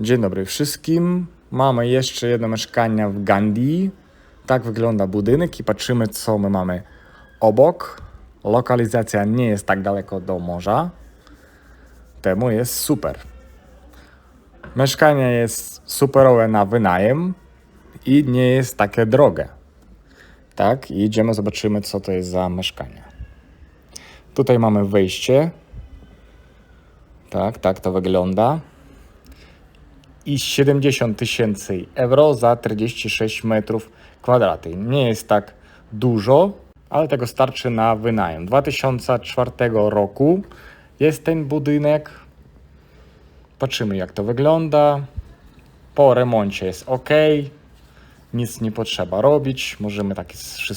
Dzień dobry wszystkim. Mamy jeszcze jedno mieszkanie w Gandhi. Tak wygląda budynek i patrzymy, co my mamy obok. Lokalizacja nie jest tak daleko do morza. Temu jest super. Mieszkanie jest superowe na wynajem i nie jest takie drogie. Tak, i idziemy, zobaczymy, co to jest za mieszkanie. Tutaj mamy wejście. Tak, tak to wygląda i 70 tysięcy euro za 46 metrów kwadratów. Nie jest tak dużo, ale tego starczy na wynajem. 2004 roku jest ten budynek. Patrzymy jak to wygląda. Po remoncie jest ok. Nic nie potrzeba robić. Możemy tak wszystko